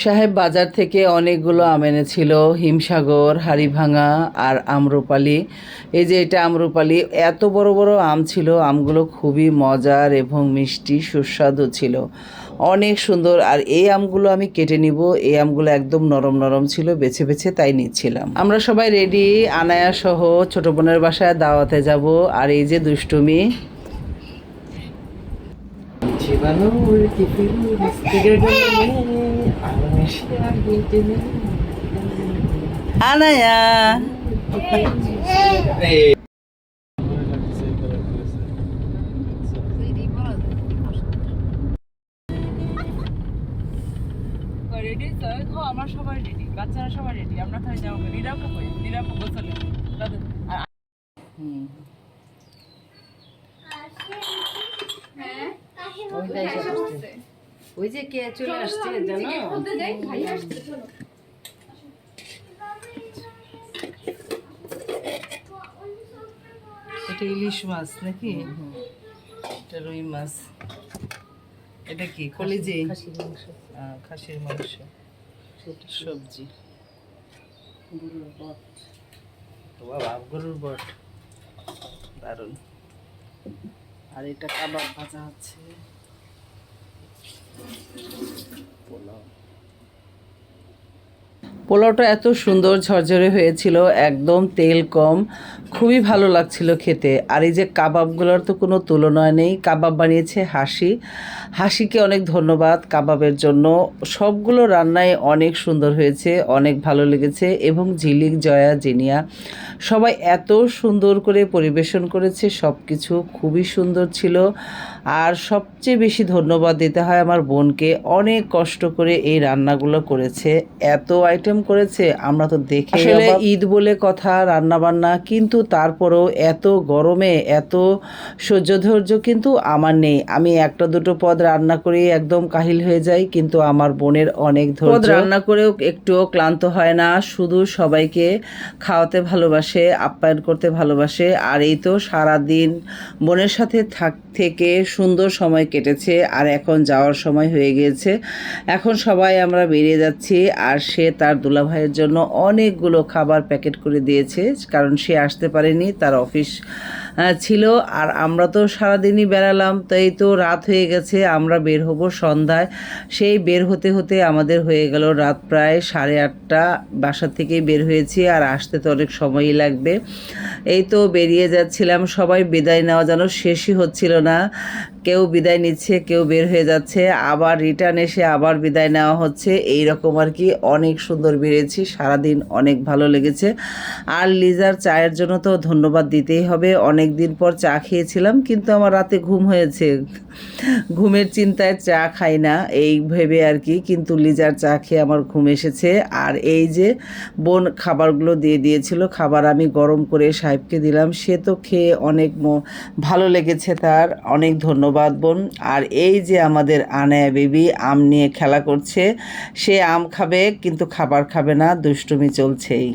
সাহেব বাজার থেকে অনেকগুলো আম এনেছিল, হিমসাগর, হাড়িভাঙা আর আম্রপালি। এই যে এটা আম্রপালি, এত বড় বড় আম ছিল, আমগুলো খুবই মজার এবং মিষ্টি, সুস্বাদু ছিল। অনেক সুন্দর, আর এই আমগুলো আমি কেটে নিব। এই আমগুলো একদম নরম নরম ছিল, বেছে বেছে তাই নিচ্ছিলাম। আমরা সবাই রেডি আনায়া সহ ছোট বোনের বাসায় দাওয়াতে যাব। আর এই যে দুষ্টুমি জীবাণুর টিফিন থেকে আমি গেলে আনায়া। হ্যাঁ আমার সবাই রেডি বাচ্চারা সবাই রেডি আমরা খাই যাব নিরাপদ নিরাপদ গোসলে ওই যে কে চলে আসছে জানো? এটা ইলিশ মাছ নাকি? এটা রুই মাছ। এটা কি? কলিজি? খাসির মাংস। খাসির মাংস। সবজি। গরুর বট। বাবা গরুর বট। দারুণ। আর এটা কাবাব ভাজা হচ্ছে। পোলাওটা এত সুন্দর ঝরঝরে হয়েছিল, একদম তেল কম, খুবই ভালো লাগছিল খেতে। আর এই যে কাবাবগুলোর তো কোনো তুলনা নেই, কাবাব বানিয়েছে হাসি। হাসিকে অনেক ধন্যবাদ কাবাবের জন্য। সবগুলো রান্নায় অনেক সুন্দর হয়েছে, অনেক ভালো লেগেছে এবং ঝিলিক, জয়া, জিনিয়া, সবাই এত সুন্দর করে পরিবেশন করেছে সব কিছু খুবই সুন্দর ছিল। আর সবচেয়ে বেশি ধন্যবাদ দিতে হয় আমার বোনকে, অনেক কষ্ট করে এই রান্নাগুলো করেছে। এত আইটেম করেছে আমরা তো দেখে আসলে ঈদ বলে কথা রান্না বান্না কিন্তু তারপরেও এত গরমে এত সহ্য ধৈর্য কিন্তু আমার নেই। আমি একটা দুটো পদ রান্না করে একদম কাহিল হয়ে যাই কিন্তু আমার বোনের অনেক ধৈর্য। রান্না করেও একটুও ক্লান্ত হয় না শুধু সবাইকে খাওয়াতে ভালোবাসে আপ্যায়ন করতে ভালোবাসে আর এই তো সারা দিন বোনের সাথে থাক থেকে সুন্দর সময় কেটেছে আর এখন যাওয়ার সময় হয়ে গিয়েছে। এখন সবাই আমরা বেরিয়ে যাচ্ছি আর সে তার দুলাভাইয়ের জন্য অনেকগুলো খাবার প্যাকেট করে দিয়েছে কারণ সে আসতে পারেনি তার অফিস ছিল। আর আমরা তো সারাদিনই বেড়ালাম, তাই তো রাত হয়ে গেছে, আমরা বের হব সন্ধ্যায়। সেই বের হতে হতে আমাদের হয়ে গেল রাত প্রায় সাড়ে আটটা, বাসা থেকেই বের হয়েছি, আর আসতে তো অনেক সময়ই লাগবে। এই তো বেরিয়ে যাচ্ছিলাম, সবাই বিদায় নেওয়া যেন শেষই হচ্ছিল না। কেউ বিদায় নিচ্ছে, কেউ বের হয়ে যাচ্ছে, আবার রিটার্ন এসে আবার বিদায় নেওয়া হচ্ছে। এই রকম আর কি অনেক সুন্দর বেরিয়েছি, সারাদিন অনেক ভালো লেগেছে। আর লিজার চায়ের জন্য তো ধন্যবাদ দিতেই হবে, অনেক দিন পর চা খেয়েছিলাম, কিন্তু আমার রাতে ঘুম হয়েছে। ঘুমের চিন্তায় চা খাই না, এই ভেবে আর কি, কিন্তু লিজার চা খেয়ে আমার ঘুম এসেছে। আর এই যে বোন খাবারগুলো দিয়ে দিয়েছিল, খাবার আমি গরম করে সাহেবকে দিলাম, সে তো খেয়ে অনেক ভালো লেগেছে তার। অনেক ধন্যবাদ বোন। আর এই যে আমাদের আনায়া বেবি আম নিয়ে খেলা করছে, সে আম খাবে, কিন্তু খাবার খাবে না, দুষ্টুমি চলছেই।